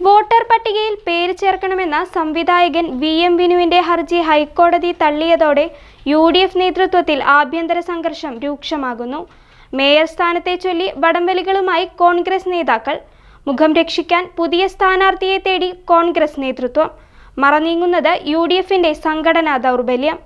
Voter പട്ടികയിൽ പേര് ചേർക്കണമെന്ന സംവിധായകൻ വി എം വിനുവിന്റെ ഹർജി ഹൈക്കോടതി തള്ളിയതോടെ യു ഡി എഫ് നേതൃത്വത്തിൽ ആഭ്യന്തര സംഘർഷം രൂക്ഷമാകുന്നു. മേയർ സ്ഥാനത്തെ ചൊല്ലി വടംവലികളുമായി കോൺഗ്രസ് നേതാക്കൾ. മുഖം രക്ഷിക്കാൻ പുതിയ സ്ഥാനാർത്ഥിയെ തേടി കോൺഗ്രസ് നേതൃത്വം. മറനീങ്ങുന്നത് യു ഡി എഫിന്റെ സംഘടനാ ദൗർബല്യം.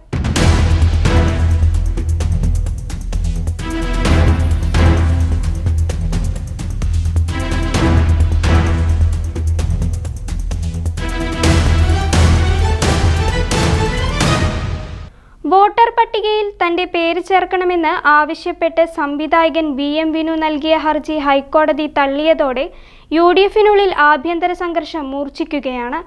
പട്ടികയിൽ തന്റെ പേര് ചേർക്കണമെന്ന് ആവശ്യപ്പെട്ട് സംവിധായകൻ വി എം വിനു നൽകിയ ഹർജി ഹൈക്കോടതി തള്ളിയതോടെ യു ഡി എഫിനുള്ളിൽ ആഭ്യന്തര സംഘർഷം മൂർച്ഛിക്കുകയാണ്.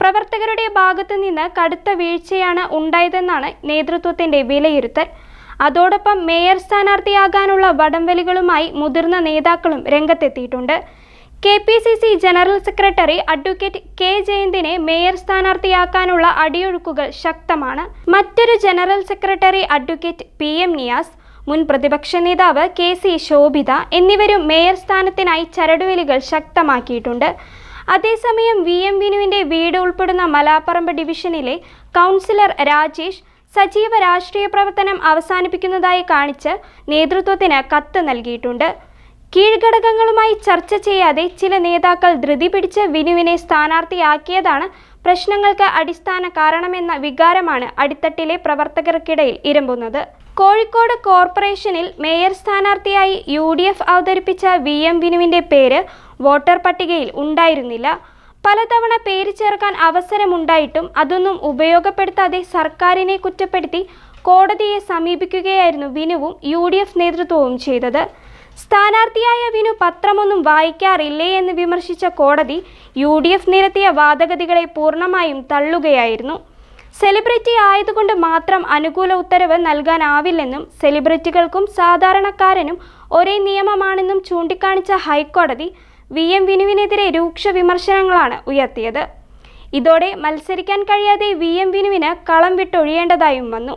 പ്രവർത്തകരുടെ ഭാഗത്തു നിന്ന് കടുത്ത വീഴ്ചയാണ് ഉണ്ടായതെന്നാണ് നേതൃത്വത്തിന്റെ വിലയിരുത്തൽ. അതോടൊപ്പം മേയർ സ്ഥാനാർത്ഥിയാകാനുള്ള വടംവലികളുമായി മുതിർന്ന നേതാക്കളും രംഗത്തെത്തിയിട്ടുണ്ട്. K P C C general secretary advocate K ജയന്തിനെ mayor സ്ഥാനാർത്ഥിയാക്കാനുള്ള അടിയൊഴുക്കുകൾ ശക്തമാണ്. മറ്റൊരു general secretary advocate P M Niyas മുൻ പ്രതിപക്ഷ നേതാവ് കെ സി ശോഭിത എന്നിവരും മേയർ സ്ഥാനത്തിനായി ചരടുവലികൾ ശക്തമാക്കിയിട്ടുണ്ട്. അതേസമയം വി എം വിനുവിന്റെ വീട് ഉൾപ്പെടുന്ന മലാപ്പറമ്പ് ഡിവിഷനിലെ കൗൺസിലർ രാജേഷ് സജീവ രാഷ്ട്രീയ പ്രവർത്തനം അവസാനിപ്പിക്കുന്നതായി കാണിച്ച് നേതൃത്വത്തിന് കത്ത് നൽകിയിട്ടുണ്ട്. കീഴ്ഘടകങ്ങളുമായി ചർച്ച ചെയ്യാതെ ചില നേതാക്കൾ ധൃതി പിടിച്ച് വിനുവിനെ സ്ഥാനാർത്ഥിയാക്കിയതാണ് പ്രശ്നങ്ങൾക്ക് അടിസ്ഥാന കാരണമെന്ന വികാരമാണ് അടിത്തട്ടിലെ പ്രവർത്തകർക്കിടയിൽ ഇരമ്പുന്നത്. കോഴിക്കോട് കോർപ്പറേഷനിൽ മേയർ സ്ഥാനാർത്ഥിയായി യു ഡി എഫ് അവതരിപ്പിച്ച വി എം വിനുവിന്റെ പേര് വോട്ടർ പട്ടികയിൽ ഉണ്ടായിരുന്നില്ല. പലതവണ പേര് ചേർക്കാൻ അവസരമുണ്ടായിട്ടും അതൊന്നും ഉപയോഗപ്പെടുത്താതെ സർക്കാരിനെ കുറ്റപ്പെടുത്തി കോടതിയെ സമീപിക്കുകയായിരുന്നു വിനുവും യു നേതൃത്വവും ചെയ്തത്. സ്ഥാനാർത്ഥിയായ വിനു പത്രമൊന്നും വായിക്കാറില്ലേ എന്ന് വിമർശിച്ച കോടതി യു ഡി എഫ് നിരത്തിയ വാദഗതികളെ പൂർണമായും തള്ളുകയായിരുന്നു. സെലിബ്രിറ്റി ആയതുകൊണ്ട് മാത്രം അനുകൂല ഉത്തരവ് നൽകാനാവില്ലെന്നും സെലിബ്രിറ്റികൾക്കും സാധാരണക്കാരനും ഒരേ നിയമമാണെന്നും ചൂണ്ടിക്കാണിച്ച ഹൈക്കോടതി വി എം വിനുവിനെതിരെ രൂക്ഷ വിമർശനങ്ങളാണ് ഉയർത്തിയത്. ഇതോടെ മത്സരിക്കാൻ കഴിയാതെ വി എം വിനുവിന് കളം വിട്ടൊഴിയേണ്ടതായും വന്നു.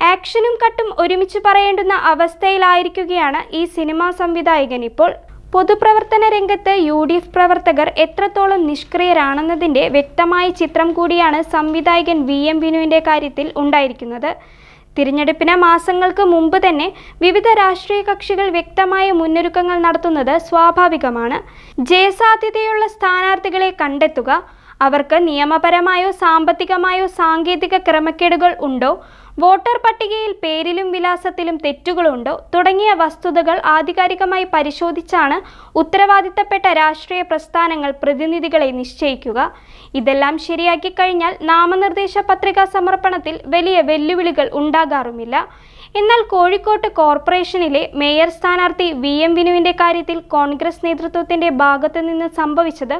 ആക്ഷനും കട്ടും ഒരുമിച്ച് പറയേണ്ടുന്ന അവസ്ഥയിലായിരിക്കുകയാണ് ഈ സിനിമാ സംവിധായകൻ ഇപ്പോൾ. പൊതുപ്രവർത്തന രംഗത്ത് യു ഡി എഫ് പ്രവർത്തകർ എത്രത്തോളം നിഷ്ക്രിയരാണെന്നതിന്റെ വ്യക്തമായ ചിത്രം കൂടിയാണ് സംവിധായകൻ വി എം വിനുവിന്റെ കാര്യത്തിൽ ഉണ്ടായിരിക്കുന്നത്. തിരഞ്ഞെടുപ്പിന് മാസങ്ങൾക്ക് മുമ്പ് തന്നെ വിവിധ രാഷ്ട്രീയ കക്ഷികൾ വ്യക്തമായ മുന്നൊരുക്കങ്ങൾ നടത്തുന്നത് സ്വാഭാവികമാണ്. ജയസാധ്യതയുള്ള സ്ഥാനാർത്ഥികളെ കണ്ടെത്തുക അവർക്ക് നിയമപരമായോ സാമ്പത്തികമായോ സാങ്കേതിക ക്രമക്കേടുകൾ ഉണ്ടോ വോട്ടർ പട്ടികയിൽ പേരിലും വിലാസത്തിലും തെറ്റുകളുണ്ടോ തുടങ്ങിയ വസ്തുതകൾ ആധികാരികമായി പരിശോധിച്ചാണ് ഉത്തരവാദിത്തപ്പെട്ട രാഷ്ട്രീയ പ്രസ്ഥാനങ്ങൾ പ്രതിനിധികളെ നിശ്ചയിക്കുക. ഇതെല്ലാം ശരിയാക്കി കഴിഞ്ഞാൽ നാമനിർദ്ദേശ പത്രികാ സമർപ്പണത്തിൽ വലിയ വെല്ലുവിളികൾ ഉണ്ടാകാറുമില്ല. എന്നാൽ കോഴിക്കോട്ട് കോർപ്പറേഷനിലെ മേയർ സ്ഥാനാർത്ഥി വി എം വിനുവിന്റെ കാര്യത്തിൽ കോൺഗ്രസ് നേതൃത്വത്തിന്റെ ഭാഗത്തു നിന്ന് സംഭവിച്ചത്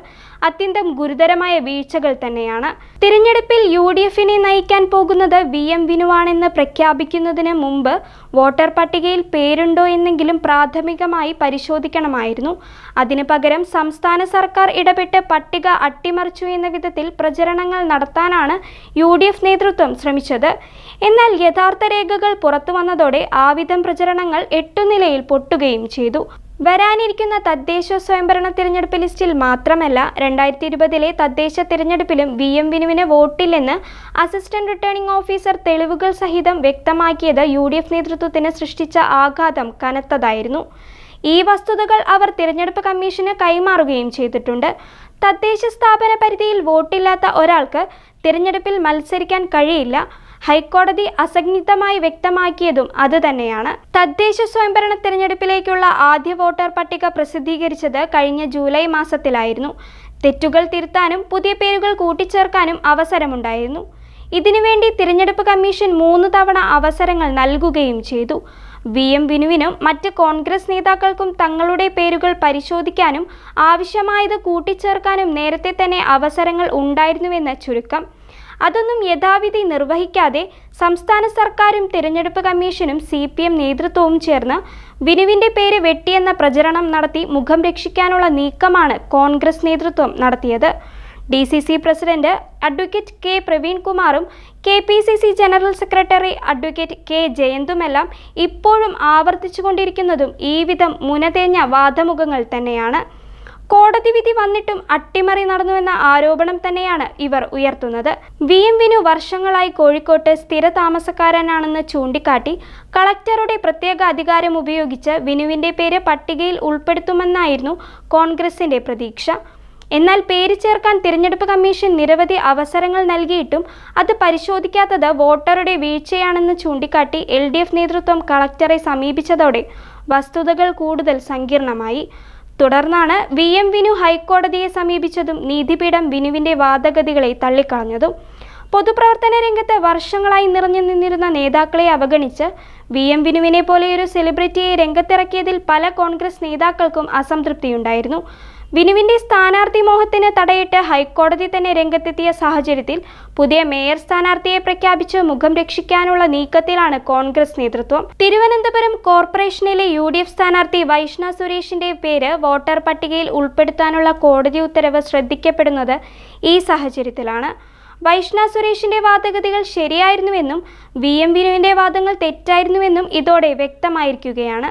അത്യന്തം ഗുരുതരമായ വീഴ്ചകൾ തന്നെയാണ്. തിരഞ്ഞെടുപ്പിൽ യു ഡി എഫിനെ നയിക്കാൻ പോകുന്നത് വി എം വിനുവാണെന്ന് പ്രഖ്യാപിക്കുന്നതിന് മുമ്പ് വോട്ടർ പട്ടികയിൽ പേരുണ്ടോ എന്നെങ്കിലും പ്രാഥമികമായി പരിശോധിക്കണമായിരുന്നു. അതിനു പകരം സംസ്ഥാന സർക്കാർ ഇടപെട്ട് പട്ടിക അട്ടിമറിച്ചു എന്ന വിധത്തിൽ പ്രചരണങ്ങൾ നടത്താനാണ് യു നേതൃത്വം ശ്രമിച്ചത്. എന്നാൽ യഥാർത്ഥ രേഖകൾ പുറത്തു വന്നതോടെ ആവിധം പ്രചരണങ്ങൾ എട്ടുനിലയിൽ പൊട്ടുകയും ചെയ്തു. വരാനിരിക്കുന്ന തദ്ദേശ സ്വയംഭരണ തിരഞ്ഞെടുപ്പ് ലിസ്റ്റിൽ മാത്രമല്ല രണ്ടായിരത്തി ഇരുപതിലെ തദ്ദേശ തിരഞ്ഞെടുപ്പിലും വി എം വിനുവിന് വോട്ടില്ലെന്ന് അസിസ്റ്റന്റ് റിട്ടേണിംഗ് ഓഫീസർ തെളിവുകൾ സഹിതം വ്യക്തമാക്കിയത് യു ഡി എഫ് നേതൃത്വത്തിന് സൃഷ്ടിച്ച ആഘാതം കനത്തതായിരുന്നു. ഈ വസ്തുതകൾ അവർ തിരഞ്ഞെടുപ്പ് കമ്മീഷന് കൈമാറുകയും ചെയ്തിട്ടുണ്ട്. തദ്ദേശ സ്ഥാപന പരിധിയിൽ വോട്ടില്ലാത്ത ഒരാൾക്ക് തിരഞ്ഞെടുപ്പിൽ മത്സരിക്കാൻ കഴിയില്ല. ഹൈക്കോടതി അസംയുക്തമായി വ്യക്തമാക്കിയതും അതുതന്നെയാണ്. തദ്ദേശ സ്വയംഭരണ തിരഞ്ഞെടുപ്പിലേക്കുള്ള ആദ്യ വോട്ടർ പട്ടിക പ്രസിദ്ധീകരിച്ചത് കഴിഞ്ഞ ജൂലൈ മാസത്തിലായിരുന്നു. തെറ്റുകൾ തിരുത്താനും പുതിയ പേരുകൾ കൂട്ടിച്ചേർക്കാനും അവസരമുണ്ടായിരുന്നു. ഇതിനുവേണ്ടി തിരഞ്ഞെടുപ്പ് കമ്മീഷൻ മൂന്ന് തവണ അവസരങ്ങൾ നൽകുകയും ചെയ്തു. വി. എം. വിനുവിനും മറ്റ് കോൺഗ്രസ് നേതാക്കൾക്കും തങ്ങളുടെ പേരുകൾ പരിശോധിക്കാനും ആവശ്യമായത് കൂട്ടിച്ചേർക്കാനും നേരത്തെ തന്നെ അവസരങ്ങൾ ഉണ്ടായിരുന്നുവെന്ന് ചുരുക്കം. അതൊന്നും യഥാവിധി നിർവഹിക്കാതെ സംസ്ഥാന സർക്കാരും തിരഞ്ഞെടുപ്പ് കമ്മീഷനും സി പി എം നേതൃത്വവും ചേർന്ന് വിനുവിന്റെ പേര് വെട്ടിയെന്ന പ്രചരണം നടത്തി മുഖം രക്ഷിക്കാനുള്ള നീക്കമാണ് കോൺഗ്രസ് നേതൃത്വം നടത്തിയത്. D C C president advocate K പ്രവീൺകുമാറും K P C C general secretary advocate K ജയന്തുമെല്ലാം ഇപ്പോഴും ആവർത്തിച്ചുകൊണ്ടിരിക്കുന്നതും ഈ വിധം മുനതേഞ്ഞ വാദമുഖങ്ങൾ തന്നെയാണ്. കോടതി വിധി വന്നിട്ടും അട്ടിമറി നടന്നുവെന്ന ആരോപണം തന്നെയാണ് ഇവർ ഉയർത്തുന്നത്. വി എം വിനു വർഷങ്ങളായി കോഴിക്കോട്ട് സ്ഥിര താമസക്കാരനാണെന്ന് ചൂണ്ടിക്കാട്ടി കളക്ടറുടെ പ്രത്യേക അധികാരം ഉപയോഗിച്ച് വിനുവിന്റെ പേര് പട്ടികയിൽ ഉൾപ്പെടുത്തുമെന്നായിരുന്നു കോൺഗ്രസിന്റെ പ്രതീക്ഷ. എന്നാൽ പേര് ചേർക്കാൻ തിരഞ്ഞെടുപ്പ് കമ്മീഷൻ നിരവധി അവസരങ്ങൾ നൽകിയിട്ടും അത് പരിശോധിക്കാത്തത് വോട്ടറുടെ വീഴ്ചയാണെന്ന് ചൂണ്ടിക്കാട്ടി എൽ ഡി എഫ് നേതൃത്വം കളക്ടറെ സമീപിച്ചതോടെ വസ്തുതകൾ കൂടുതൽ സങ്കീർണമായി. തുടർന്നാണ് വി എം വിനു ഹൈക്കോടതിയെ സമീപിച്ചതും നീതിപീഠം വിനുവിന്റെ വാദഗതികളെ തള്ളിക്കളഞ്ഞതും. പൊതുപ്രവർത്തന രംഗത്ത് വർഷങ്ങളായി നിറഞ്ഞു നിന്നിരുന്ന നേതാക്കളെ അവഗണിച്ച് വി എം വിനുവിനെ പോലെയൊരു സെലിബ്രിറ്റിയെ രംഗത്തിറക്കിയതിൽ പല കോൺഗ്രസ് നേതാക്കൾക്കും അസംതൃപ്തിയുണ്ടായിരുന്നു. വിനുവിന്റെ സ്ഥാനാർത്ഥി മോഹത്തിന് തടയിട്ട് ഹൈക്കോടതി തന്നെ രംഗത്തെത്തിയ സാഹചര്യത്തിൽ പുതിയ മേയർ സ്ഥാനാർത്ഥിയെ പ്രഖ്യാപിച്ച് മുഖം രക്ഷിക്കാനുള്ള നീക്കത്തിലാണ് കോൺഗ്രസ് നേതൃത്വം. തിരുവനന്തപുരം കോർപ്പറേഷനിലെ യു ഡി എഫ് സ്ഥാനാർത്ഥി വൈഷ്ണ സുരേഷിന്റെ പേര് വോട്ടർ പട്ടികയിൽ ഉൾപ്പെടുത്താനുള്ള കോടതി ഉത്തരവ് ശ്രദ്ധിക്കപ്പെടുന്നത് ഈ സാഹചര്യത്തിലാണ്. വൈഷ്ണ സുരേഷിന്റെ വാദഗതികൾ ശരിയായിരുന്നുവെന്നും വി എം വിനുവിന്റെ വാദങ്ങൾ തെറ്റായിരുന്നുവെന്നും ഇതോടെ വ്യക്തമായിരിക്കുകയാണ്.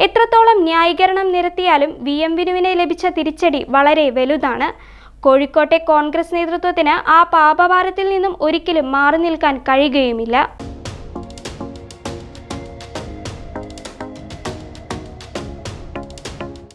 എത്രത്തോളം ന്യായീകരണം നിരത്തിയാലും വി എം വിനുവിനെ ലഭിച്ച തിരിച്ചടി വളരെ വലുതാണ്. കോഴിക്കോട്ടെ കോൺഗ്രസ് നേതൃത്വത്തിന് ആ പാപഭാരത്തിൽ നിന്നും ഒരിക്കലും മാറി നിൽക്കാൻ കഴിയുകയുമില്ല.